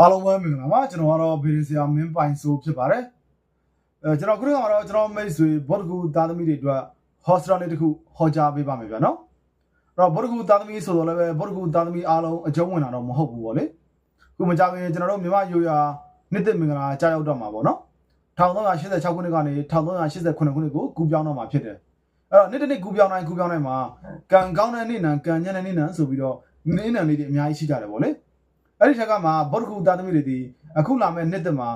အားလုံးပဲမင်္ဂလာပါကျွန်တော်ကတော့ဗီဒီဆရာမင်းပိုင်ဆိုဖြစ်ပါတယ်အဲကျွန်တော်ခုနကတော့ကျွန်တော်မိတ်ဆွေဘော့တကူသားသမီးတွေအတွက် hostel လေးတစ်ခုဟောကြားပေးပါမယ်ဗျာနော်အဲ့တော့ဘော့တကူသားသမီးဆိုတော့လည်းပဲဘော့တကူသားသမီးအားလုံးအကျုံးဝင်တာတော့မဟုတ်ဘူးဗောလေခုမကြခင်ကျွန်တော်တို့မြန်မာရိုးရာနှစ်သက်မင်္ဂလာကြားရောက်တော့မှာဗောနော်1386ခုနှစ်ကနေ1389ခုနှစ်ကိုကူပြောင်းတော့မှာဖြစ်တယ်အဲ့တော့နေ့တစ်နေ့ကူပြောင်းတိုင်းကူပြောင်းတိုင်းမှာကံကောင်းတဲ့နေ့နံကံညံ့တဲ့နေ့နံဆိုပြီးတော့နေ့နံလေးတွေအများကြီးရှိကြတယ်ဗောလေ အဲ့ဒီထက်ကမှဘောဓကုသားသမီးတွေဒီအခုလာမဲ့နှစ်သက်မှာ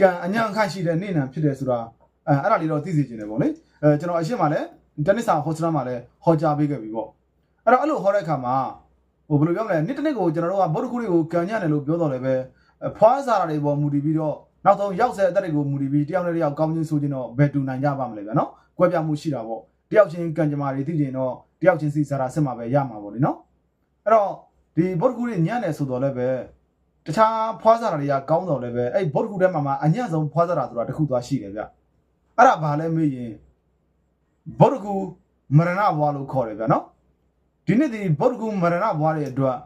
ကံအညံ့ခန့်ရှိတဲ့နေ့နံဖြစ်တယ်ဆိုတာအဲအဲ့ဒါလေးတော့သိစေချင်တယ်ပေါ့လေအဲကျွန်တော်အရှင်းမှာလည်းတနစ်စာဟောစတမှာလည်းဟောကြားပေးခဲ့ပြီပေါ့အဲ့တော့အဲ့လိုဟောတဲ့အခါမှာဟိုဘယ်လိုပြောမလဲနေ့တစ်နေ့ကိုကျွန်တော်တို့ကဘောဓကုတွေကိုကံညံ့တယ်လို့ပြောတော့လည်းပဲဖွားစားတာတွေပေါ်မူတည်ပြီးတော့နောက်ဆုံးရောက်ဆက်အသက်တွေကိုမူတည်ပြီးတယောက်နဲ့တယောက်ကောင်းချင်းဆိုချင်းတော့ဘယ်တူနိုင်ကြပါမလဲဗျာနော်ကွဲပြားမှုရှိတာပေါ့တယောက်ချင်းကံကြမ္မာတွေသိကျင်တော့တယောက်ချင်းစီစားတာစစ်မှာပဲရမှာပေါ့လေနော်အဲ့တော့ ဒီဘောဓကုတွေညံ့တယ်ဆိုတော့လည်းပဲတခြားဖွားစားတာတွေကကောင်းတော်လည်းပဲအဲ့ဘော့တခုထဲမှာမှအညံ့ဆုံးဖွားစားတာဆိုတာတစ်ခုသွားရှိတယ်ဗျအဲ့ဒါဘာလဲမေးရင်ဘော့တခုမရဏဘွားလို့ခေါ်တယ်ဗျနော်ဒီနေ့ဒီဘော့တခုမရဏဘွားရဲ့အတွက်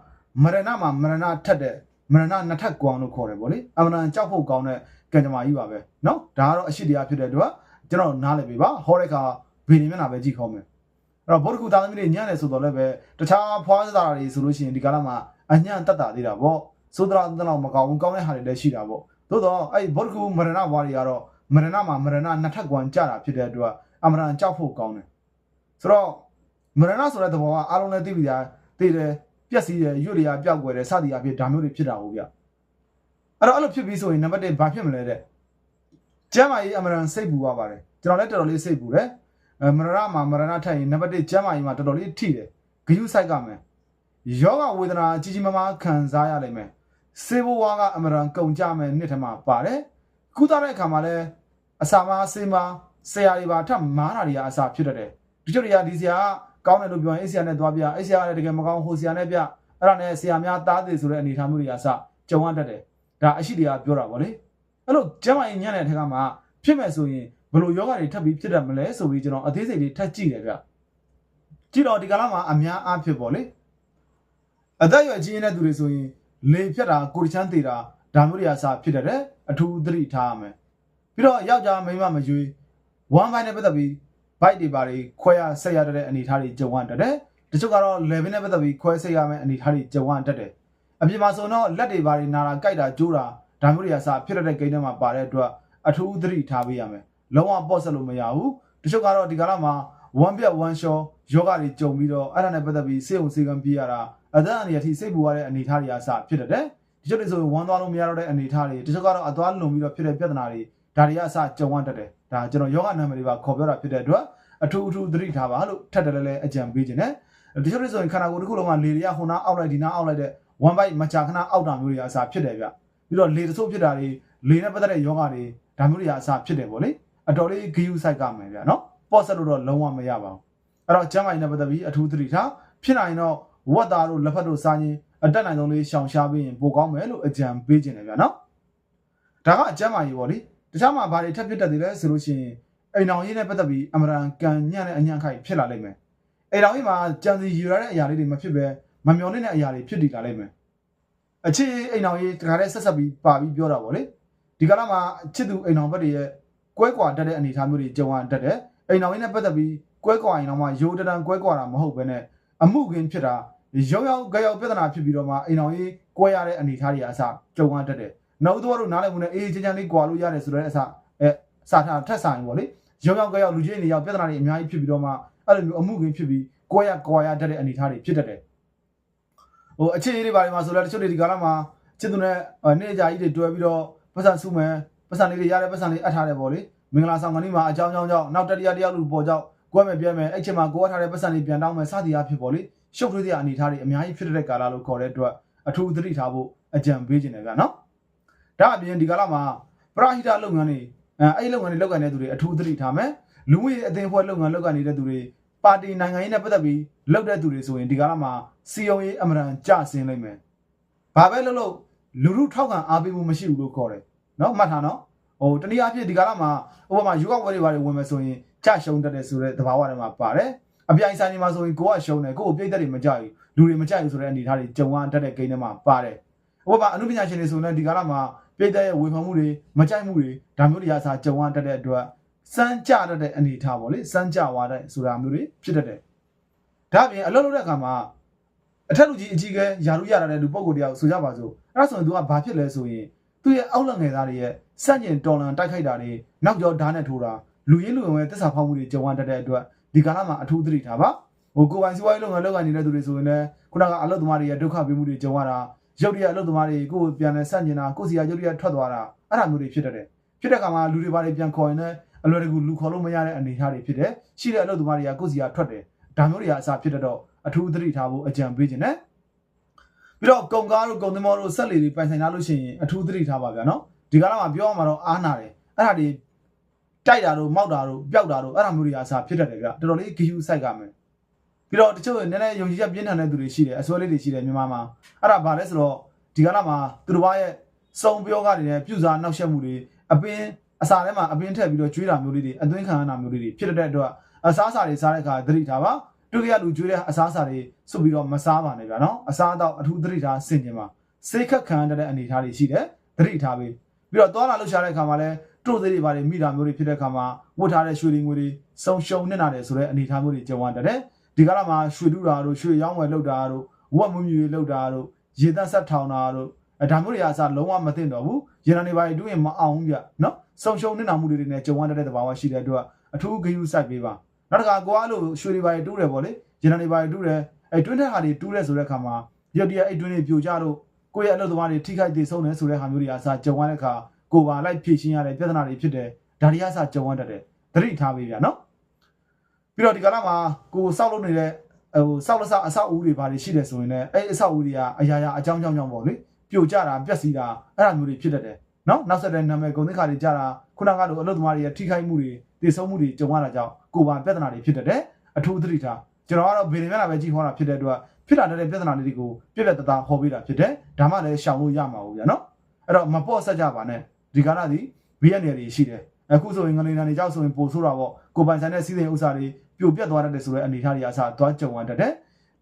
မရဏမှာမရဏထက်တဲ့မရဏနှစ်ထပ်ကွာလို့ခေါ်တယ်ဗောလေအမှန်တန်ကြောက်ဖို့ကောင်းတဲ့ကံကြမ္မာကြီးပါပဲနော်ဒါကတော့အရှိတရားဖြစ်တဲ့အတွက်ကျွန်တော်နားလည်ပြီပါဟောတဲ့အခါဘယ်နေမျက်နှာပဲကြည့်ခေါ်မယ် အဲ့တော့ဘော့တခုသားသမီးတွေညံ့တယ်ဆိုတော့လည်းပဲတခြားဖွားစားတာတွေဆိုလို့ရှိရင်ဒီကာလမှာအညံ့တက်တာသေးတာဗောဆိုတော့တတော့မကောင်းဘူးကောင်းတဲ့ဟာတွေလည်းရှိတာပေါ့သို့တော့အဲ့ဘောဓကုမရဏဘွားတွေကတော့မရဏမှာမရဏနှစ်ထပ်ကွန်ကြတာဖြစ်တဲ့အတွက်အမရန်ကြောက်ဖို့ကောင်းတယ်ဆိုတော့မရဏဆိုတဲ့သဘောကအားလုံးလည်းသိပြီသားသိတယ်ပြက်စီးတယ်ရွတ်တွေကပျောက်ွယ်တယ်စသည်အဖြစ်ဒါမျိုးတွေဖြစ်တာဟုတ်ဗျအဲ့တော့အဲ့လိုဖြစ်ပြီးဆိုရင်နံပါတ်1ဘာဖြစ်မလဲတဲ့ကျမ်းမာရေးအမရန်စိတ်ပူရပါတယ်ကျွန်တော်လည်းတော်တော်လေးစိတ်ပူတယ်အဲ မရဏမှာမရဏထက်ရင်နံပါတ်1ကျမ်းမာရေးမှာတော်တော်လေးထိတယ်ဂယုစိုက်ကမယ်ယောဂဝေဒနာကြီးကြီးမားမားခံစားရလိမ့်မယ်စေဘဝါကအမရန်ကုန်ကြမယ်နှစ်ထမှာပါတယ်ကုသတဲ့အခါမှာလည်းအစာမဆေးမဆရာတွေပါထပ်မားတာတွေကအစာဖြစ်တတ်တယ်ဒီကျုပ်တွေကဒီဆရာကကောင်းတယ်လို့ပြောရင်အဲ့ဆရာနဲ့သွားပြအဲ့ဆရာကလည်းတကယ်မကောင်းဟိုဆရာနဲ့ပြအဲ့ဒါနဲ့ဆရာများတားသေးဆိုတဲ့အနေအထားမျိုးတွေကအစကြုံရတတ်တယ်ဒါအရှိတရားပြောတာဗောလေအဲ့လိုကျမ်းမာရေးညံ့တဲ့ထက်ကမှဖြစ်မဲ့ဆိုရင် ဘယ်လိုယောဂတွေထပ်ပြီးဖြစ်တတ်မလဲဆိုပြီးကျွန်တော်အသေးစိတ်လေးထပ်ကြည့်တယ်ဗျကြည့်တော့ဒီကလာမှာအများအားဖြစ်ဗောလေအသက်အရွယ်ကြီးနေတဲ့သူတွေဆိုရင်လေဖြတ်တာကိုရီချမ်းသေးတာဒါမျိုးတွေကစဖြစ်တတ်တယ်အထူးသတိထားရမယ်ပြီးတော့ယောက်ျားမိန်းမမရွေး one by နဲ့ပတ်သက်ပြီး bite တွေပါတွေခွဲရဆက်ရတဲ့အနေအထားတွေကြုံရတတ်တယ်တချို့ကတော့ level နဲ့ပတ်သက်ပြီးခွဲဆက်ရမယ့်အနေအထားတွေကြုံရတတ်တယ်အပြင်မှာဆိုတော့လက်တွေပါတွေနာတာကြိုက်တာကျိုးတာဒါမျိုးတွေကစဖြစ်တတ်တဲ့ကိန်းထဲမှာပါတဲ့အတွက်အထူးသတိထားပေးရမယ် လုံးဝပေါ့ဆက်လို့မရဘူးတချို့ကတော့ဒီကလာမှာ one ပြတ် one shot ယောဂတွေကြုံပြီးတော့အဲ့ဒါနဲ့ပတ်သက်ပြီးစေုံစေကံပြရတာအသက်အန္တရာယ်ထိစိတ်ပူရတဲ့အနေအထားတွေအစဖြစ်တတ်တယ်။ဒီချက်တွေဆိုရင်ဝမ်းသွားလို့မရတော့တဲ့အနေအထားတွေတချို့ကတော့အသွားလုံပြီးတော့ဖြစ်တဲ့ပြဿနာတွေဒါတွေကအစကြုံရတတ်တယ်။ဒါကျွန်တော်ယောဂနာမည်တွေပါခေါ်ပြောတာဖြစ်တဲ့အတွက်အထူးအထူးသတိထားပါလို့ထပ်တယ်လည်းအကြံပေးခြင်းနဲ့ဒီချက်တွေဆိုရင်ခန္ဓာကိုယ်တစ်ခုလုံးမှာလေတွေကဟိုနာအောက်လိုက်ဒီနာအောက်လိုက်တဲ့ one bite မကြာခဏအောက်တာမျိုးတွေအစဖြစ်တယ်ဗျ။ပြီးတော့လေတဆိုးဖြစ်တာတွေလေနဲ့ပတ်သက်တဲ့ယောဂတွေဒါမျိုးတွေအစဖြစ်တယ်ပေါ့လေ။ အတော်လေးဂယုစိုက်ကမယ်ဗျနော်။ပေါ့ဆက်လို့တော့လုံးဝမရပါဘူး။အဲ့တော့ကျမ်းမာရေးနဲ့ပတ်သက်ပြီးအထူးသတိထားဖြစ်နိုင်တော့ဝတ်သားတို့လက်ဖက်တို့စားရင်အတက်နိုင်ဆုံးလေးရှောင်ရှားပေးရင်ပိုကောင်းမယ်လို့အကြံပေးခြင်းတယ်ဗျာနော်ဒါကအကျမ်းမာရေးပေါ့လေတခြားမှာဘာတွေထပ်ဖြစ်တတ်သေးလဲဆိုလို့ရှိရင်အိမ်တော်ရေးနဲ့ပတ်သက်ပြီးအမရန်ကန်ညံ့တဲ့အညံ့ခိုက်ဖြစ်လာလိမ့်မယ်အိမ်တော်ရေးမှာကြံစီယူရတဲ့အရာလေးတွေမဖြစ်ပဲမမျော်လင့်တဲ့အရာတွေဖြစ်တည်လာလိမ့်မယ်အခြေအိမ်တော်ရေးတခါတည်းဆက်ဆက်ပြီးပါပြီးပြောတာပေါ့လေဒီကလာမှာချစ်သူအိမ်တော်ဘက်တွေရဲ့ ကွဲကွာတတ်တဲ့အနေအထားမျိုးတွေကြုံရတတ်တယ်အိမ်တော်ရေးနဲ့ပတ်သက်ပြီးကွဲကွာရင်တော့မှရိုးတတန်ကွဲကွာတာမဟုတ်ဘဲနဲ့အမှုခင်းဖြစ်တာရောက်ရောက်ကြရောက်ပြဿနာဖြစ်ပြီးတော့မှအိမ်တော်ကြီးကွဲရတဲ့အနေအထားတွေအစကြုံရတတ်တယ်။နောက်တော့တို့နားလည်မှုနဲ့အေးချမ်းချမ်းလေးကွာလို့ရတယ်ဆိုတော့အစအဲစာထားထက်ဆိုင်ပေါ့လေ။ရောက်ရောက်ကြရောက်လူကြီးနေရောက်ပြဿနာတွေအများကြီးဖြစ်ပြီးတော့မှအဲ့လိုမျိုးအမှုခင်းဖြစ်ပြီးကွဲရကွာရတတ်တဲ့အနေအထားတွေဖြစ်တတ်တယ်။ဟိုအခြေအေးတွေပါတွေမှာဆိုတော့တချို့တွေဒီကာလမှာချစ်သူနဲ့နေ့ကြာကြီးတွေတွဲပြီးတော့ပတ်စံစုမယ်ပတ်စံလေးတွေရတဲ့ပတ်စံလေးအပ်ထားတယ်ပေါ့လေ။ မင်္ဂလာဆောင်ကနေ့မှာအကြောင်းကြောင်းကြောင့်နောက်တတိယတယောက်လူပေါ်ကြောင့်ကွဲမယ်ပြဲမယ်အဲ့ချိန်မှာကိုယ်ထားတဲ့ပတ်စံလေးပြန်တောင်းမယ်စသည်အဖြစ်ပေါ့လေ။ရှုပ်ထွေးတဲ့အနေအထားတွေအများကြီးဖြစ်တဲ့ကာလလို့ခေါ်တဲ့အတွက်အထူးသတိထားဖို့အကြံပေးခြင်းတယ်ဗျာနော်။ဒါအပြင်ဒီကာလမှာပရဟိတလုပ်ငန်းတွေအဲအဲ့လုပ်ငန်းတွေလုပ်ကိုင်တဲ့သူတွေအထူးသတိထားမယ်။လူမှုရေးအသင်းအဖွဲ့လုပ်ငန်းလုပ်ကိုင်နေတဲ့သူတွေပါတီနိုင်ငံရေးနဲ့ပတ်သက်ပြီးလုပ်တဲ့သူတွေဆိုရင်ဒီကာလမှာစီယုံရေးအမရန်ကြဆင်းလိမ့်မယ်။ဘာပဲလုပ်လို့လူလူထောက်ခံအားပေးမှုမရှိဘူးလို့ခေါ်တယ်။နော်မှတ်ထားနော်။ ဟိုတနည်းအားဖြင့်ဒီကာလမှာဥပမာယူကဝဲတွေဘာတွေဝင်မယ်ဆိုရင်ကြရှုံတတ်တယ်ဆိုတဲ့သဘာဝတွေမှာပါတယ်။အပြိုင်ဆိုင်နေမှာဆိုရင်ကိုကရှုံးတယ်ကိုကိုပြိတ်သက်တွေမကြဘူးလူတွေမကြဘူးဆိုတဲ့အနေအထားတွေကြုံရတတ်တဲ့ဂိမ်းထဲမှာပါတယ်ဟဟိုဘာအမှုပညာရှင်တွေဆိုရင်ဒီကာလမှာပြည်သက်ရဲ့ဝေဖန်မှုတွေမကြိုက်မှုတွေဒါမျိုးတွေအစားကြုံရတတ်တဲ့အတွက်စမ်းကြတတ်တဲ့အနေအထားပေါ့လေစမ်းကြသွားတဲ့ဆိုတာမျိုးတွေဖြစ်တတ်တယ်ဒါအပြင်အလုပ်လုပ်တဲ့အခါမှာအထက်လူကြီးအကြီးကဲယာရုရတာတဲ့လူပုံကိုယ်တယောက်ဆိုကြပါစို့အဲ့ဒါဆိုရင်သူကဘာဖြစ်လဲဆိုရင် သူ့ရဲ့အောက်လက်ငယ်သားတွေရဲ့စန့်ကျင်တော်လန်တိုက်ခိုက်တာတွေနောက်ကျောဓာတ်နဲ့ထိုးတာလူရင်းလူဝင်ရဲ့တစ္ဆာဖောက်မှုတွေကြုံရတတ်တဲ့အတွက်ဒီကာလမှာအထူးသတိထားပါဟိုကိုယ်ပိုင်စီးပွားရေးလုပ်ငန်းလုပ်ကိုင်နေတဲ့သူတွေဆိုရင်လည်းခုနကအလုပ်သမားတွေရဲ့ဒုက္ခပေးမှုတွေကြုံရတာရုပ်ရည်အလုပ်သမားတွေကိုယ်ပြန်လဲစန့်ကျင်တာကိုယ်စီရရုပ်ရည်ထွက်သွားတာအဲ့ဒါမျိုးတွေဖြစ်တတ်တယ်ဖြစ်တဲ့အခါမှာလူတွေဘာတွေပြန်ခေါ်ရင်လည်းအလွယ်တကူလူခေါ်လို့မရတဲ့အနေအထားတွေဖြစ်တယ်ရှိတဲ့အလုပ်သမားတွေကကိုယ်စီရထွက်တယ်ဒါမျိုးတွေကအစားဖြစ်တတ်တော့အထူးသတိထားဖို့အကြံပေးခြင်းနဲ့ ပြီးတော့ကုံကားတို့ကုံသမောတို့ဆက်လီတွေပိုင်ဆိုင်ထားလို့ရှိရင်အထူးသတိထားပါဗျာနော်ဒီကာလမှာပြောရမှာတော့အားနာတယ်အဲ့ဒါတွေတိုက်တာတို့မောက်တာတို့ပျောက်တာတို့အဲ့ဒါမျိုးတွေအစားဖြစ်တတ်တယ်ဗျတော်တော်လေးဂီယူဆိုင်ကမယ်ပြီးတော့တချို့နည်းနည်းယုံကြည်ချက်ပြင်းထန်တဲ့သူတွေရှိတယ်အစွဲလေးတွေရှိတယ်မြန်မာမှာအဲ့ဒါဘာလဲဆိုတော့ဒီကာလမှာသူတို့ဘာရဲ့စုံပြောကားတွေနဲ့ပြုစားနောက်ဆက်မှုတွေအပင်အစာထဲမှာအပင်ထက်ပြီးတော့ကျွေးတာမျိုးလေးတွေအသွင်းခံရတာမျိုးလေးတွေဖြစ်တဲ့အတွက်အစားအစာတွေစားတဲ့အခါသတိထားပါ တူရလူကျွေးတဲ့အစားအစာတွေစုပ်ပြီးတော့မစားပါနဲ့ဗျာနော်အစားအသောက်အထူးသတိထားဆင်ခြင်ပါစိတ်ခက်ခံရတဲ့အနေအထားတွေရှိတယ်သတိထားပြီးပြီးတော့သွားလာလှုပ်ရှားတဲ့အခါမှာလည်းတို့သေးတွေပါတွေမိတာမျိုးတွေဖြစ်တဲ့အခါမှာဝတ်ထားတဲ့ရွှေတွေငွေတွေစုံရှုံနေတာတယ်ဆိုတဲ့အနေအထားမျိုးတွေကြုံရတတ်တယ်ဒီကာလမှာရွှေတူတာတို့ရွှေရောင်းဝယ်လုပ်တာတို့ဝက်မှုမြူတွေလုပ်တာတို့ရေသက်ဆက်ထောင်တာတို့အဲဒါမျိုးတွေအစားလုံးဝမသိတော့ဘူးရေနံတွေပါတွေတွင်းမအောင်ပြနော်စုံရှုံနေတာမှုတွေနဲ့ကြုံရတဲ့တဘာဝရှိတဲ့အတွက်အထူးဂရုစိုက်ပေးပါ နောက်တစ်ခါကိုကအဲ့လိုရွှေတွေပါတွေတူးတယ်ပေါ့လေရေနံတွေပါတွေတူးတယ်အဲတွင်းတဲ့ဟာတွေတူးတယ်ဆိုတဲ့အခါမှာရုပ်တရက်အဲ့တွင်းတွေပြိုကျတော့ကိုယ့်ရဲ့အလုပ်သမားတွေထိခိုက်သေးဆုံးတယ်ဆိုတဲ့ဟာမျိုးတွေအစားကြုံရတဲ့အခါကိုပါလိုက်ဖြည့်ရှင်းရတဲ့ပြဿနာတွေဖြစ်တယ်ဒါတွေအစားကြုံရတတ်တယ်သတိထားပေးဗျာနော်ပြီးတော့ဒီကလာမှာကိုစောက်လုပ်နေတဲ့ဟိုစောက်လက်စောက်အဆောက်အဦတွေဘာတွေရှိတယ်ဆိုရင်လည်းအဲ့အဆောက်အဦတွေကအရာရာအကြောင်းကြောင်းကြောင့်ပေါ့လေပြိုကျတာပျက်စီးတာအဲ့ဒါမျိုးတွေဖြစ်တတ်တယ်နော်နောက်ဆက်တဲ့နာမည်ဂုဏ်သိက္ခာတွေကြတာခုနကလိုအလုပ်သမားတွေရဲ့ထိခိုက်မှုတွေ တည်ဆုံးမှုတွေကြုံရတာကြောင့်ကိုပါပြဿနာတွေဖြစ်တတ်တယ်အထူးသတိထားကျွန်တော်ကတော့ဗေဒမျက်နှာပဲကြည့်ဟောတာဖြစ်တဲ့အတွက်ဖြစ်လာတဲ့ပြဿနာလေးတွေကိုပြက်ပြက်တသားဟောပေးတာဖြစ်တယ်ဒါမှလည်းရှောင်လို့ရမှာဘူးဗျာနော်အဲ့တော့မပေါ့ဆက်ကြပါနဲ့ဒီကာလသည်ဘေးရနေတွေရှိတယ်အခုဆိုရင်ငလင်တန်တွေကြောက်ဆိုရင်ပိုဆိုးတာပေါ့ကိုပိုင်ဆိုင်တဲ့စီးစိမ်ဥစ္စာတွေပြိုပြက်သွားတတ်တယ်ဆိုတဲ့အနေအထားတွေအစားသွားကြုံရတတ်တယ်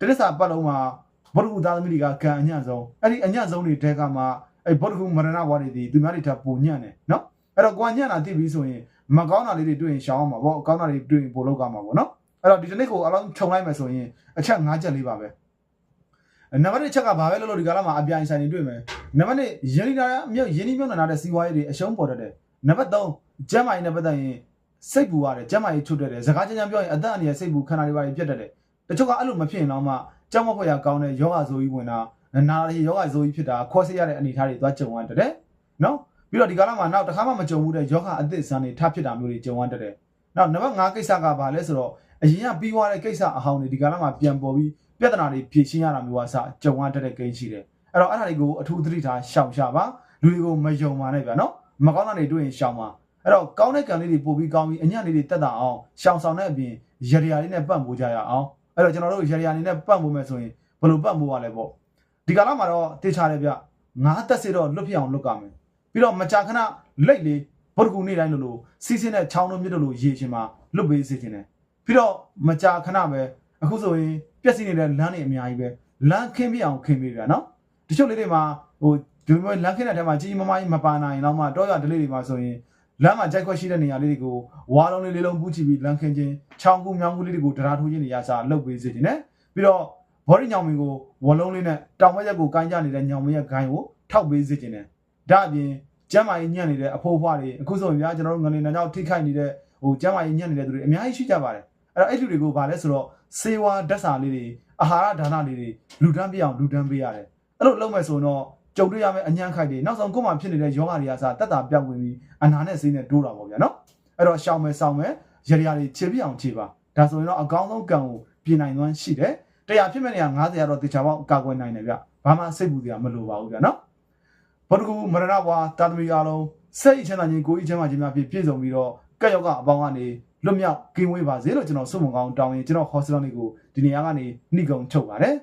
တရစ္ဆာပတ်လုံးမှာဗုဒ္ဓဂုသားသမီးတွေကကံအညံ့ဆုံးအဲ့ဒီအညံ့ဆုံးတွေတဲကမှအဲ့ဗုဒ္ဓဂုမရဏဘွားတွေဒီသူများတွေထပ်ပူညံ့တယ်နော်အဲ့တော့ကိုကညံ့တာသိပြီဆိုရင် မကောင်းတာလေးတွေတွေ့ရင်ရှောင်အောင်ပါဗောကောင်းတာတွေတွေ့ရင်ပိုလောက်ကမှာဗောနော်အဲ့တော့ဒီတစ်နေ့ကိုအလုံးခြုံလိုက်မယ်ဆိုရင်အချက်၅ချက်လေးပါပဲနံပါတ်1ချက်ကဘာပဲလို့လို့ဒီကာလမှာအပြိုင်ဆိုင်တွေတွေ့မယ်နံပါတ်2ရင်းနီတာမြောက်ရင်းနီမြုံနာတဲ့စီးပွားရေးတွေအရှုံးပေါ်တတ်တယ်နံပါတ်3ကျမ်းမာရေးနဲ့ပတ်သက်ရင်စိတ်ပူရတယ်ကျမ်းမာရေးချုပ်တတ်တယ်စကားချမ်းချမ်းပြောရင်အသက်အန္တရာယ်စိတ်ပူခန္ဓာတွေပါပြတ်တတ်တယ်တချို့ကအဲ့လိုမဖြစ်ရင်တော့မှကြောက်မဖွယ်ရကောင်းတဲ့ယောဂဇိုးကြီးဝင်တာနာရီယောဂဇိုးကြီးဖြစ်တာခေါ်ဆေးရတဲ့အနေအထားတွေသွားကြုံရတတ်တယ်နော် ပြီးတော့ဒီကာလမှာနောက်တစ်ခါမှမကြုံဘူးတဲ့ယောဂအသစ်ဆန်းတွေထပ်ဖြစ်တာမျိုးတွေကြုံရတတ်တယ်နောက်နံပါတ်5ကိစ္စကဘာလဲဆိုတော့အရင်ကပြီးသွားတဲ့ကိစ္စအဟောင်းတွေဒီကာလမှာပြန်ပေါ်ပြီးပြဿနာတွေဖြေရှင်းရတာမျိုးအစကြုံရတတ်တဲ့ကိန်းရှိတယ်အဲ့တော့အဲ့ဒါတွေကိုအထူးသတိထားရှောင်ရှာပါလူတွေကိုမယုံပါနဲ့ဗျာနော်မကောင်းတာတွေတွေ့ရင်ရှောင်ပါအဲ့တော့ကောင်းတဲ့ကံလေးတွေပို့ပြီးကောင်းပြီးအညံ့လေးတွေတက်တာအောင်ရှောင်ဆောင်တဲ့အပြင်ရရလေးနဲ့ပတ်မိုးကြရအောင်အဲ့တော့ကျွန်တော်တို့ရရအနေနဲ့ပတ်မိုးမယ်ဆိုရင်ဘယ်လိုပတ်မိုးရလဲပေါ့ဒီကာလမှာတော့တေချာတယ်ဗျငါးသက်စေတော့လွတ်ပြအောင်လွတ်ကမယ် ပြီးတော့မကြာခဏလိတ်လေးဗုဒ္ဓကူနေ့တိုင်းလိုလိုစီးစင်းတဲ့ချောင်းတို့မြစ်တို့လိုရေချင်မှာလွတ်ပေးစေခြင်းတယ်ပြီးတော့မကြာခဏပဲအခုဆိုရင်ပြက်စီးနေတဲ့လမ်းတွေအများကြီးပဲလမ်းခင်းပြအောင်ခင်းပေးဗျာနော်တချို့လေးတွေမှာဟိုဒီလိုမျိုးလမ်းခင်းတဲ့ထဲမှာကြီးမမကြီးမပါနိုင်တော့မှတော့ရဒလေးတွေမှာဆိုရင်လမ်းမှာကြိုက်ခွက်ရှိတဲ့နေရာလေးတွေကိုဝါလုံးလေးလေးလုံးပူးချပြီးလမ်းခင်းခြင်းချောင်းကူမြောင်းကူလေးတွေကိုတရားထိုးခြင်းတွေရစားလုပ်ပေးစေခြင်းနဲ့ပြီးတော့ဘော်ရီညောင်မင်းကိုဝလုံးလေးနဲ့တောင်မရက်ကိုကိုင်းကြနေတဲ့ညောင်မရက်ဂိုင်းကိုထောက်ပေးစေခြင်းနဲ့ဒါအပြင် ကျမ်းမာရေးညံ့နေတဲ့အဖိုးအဖွားတွေအခုဆိုရင်များကျွန်တော်တို့ငလင်တန်းကြောင့်ထိခိုက်နေတဲ့ဟိုကျမ်းမာရေးညံ့နေတဲ့သူတွေအများကြီးရှိကြပါတယ်အဲ့တော့အဲ့လူတွေကိုဗာလဲဆိုတော့စေဝါဓာတ်စာလေးတွေအာဟာရဒါနလေးတွေလူတန်းပြအောင်လူတန်းပေးရတယ်အဲ့လိုလုပ်မယ်ဆိုတော့ကြုံတွေ့ရမယ့်အညံ့ခိုက်တွေနောက်ဆုံးကိုယ်မှဖြစ်နေတဲ့ယောဂတွေကစားတက်တာပြောက်ဝင်ပြီးအနာနဲ့ဆေးနဲ့တိုးတာပေါ့ဗျာနော်အဲ့တော့ရှောင်မယ်စောင်မယ်ရရတွေခြေပြအောင်ခြေပါဒါဆိုရင်တော့အကောင်းဆုံးကံကိုပြင်နိုင်သွမ်းရှိတယ်တရားဖြစ်မဲ့နေရာ90ရာတော့တေချာပေါက်ကာကွယ်နိုင်တယ်ဗျဘာမှစိတ်ပူစရာမလိုပါဘူးဗျနော် ဘောတကူမရဏဘွာတာသမီအားလုံးစိတ်ချမ်းသာခြင်းကိုယ်ဤချမ်းသာခြင်းများဖြင့်ပြည့်စုံပြီးတော့ကက်ယောက်ကအပေါင်းကနေလွတ်မြောက်ကင်းဝေးပါစေလို့ကျွန်တော်ဆုမွန်ကောင်းတောင်းရင်ကျွန်တော် hostel လေးကိုဒီနေရာကနေနှိကုံချုပ်ပါတယ်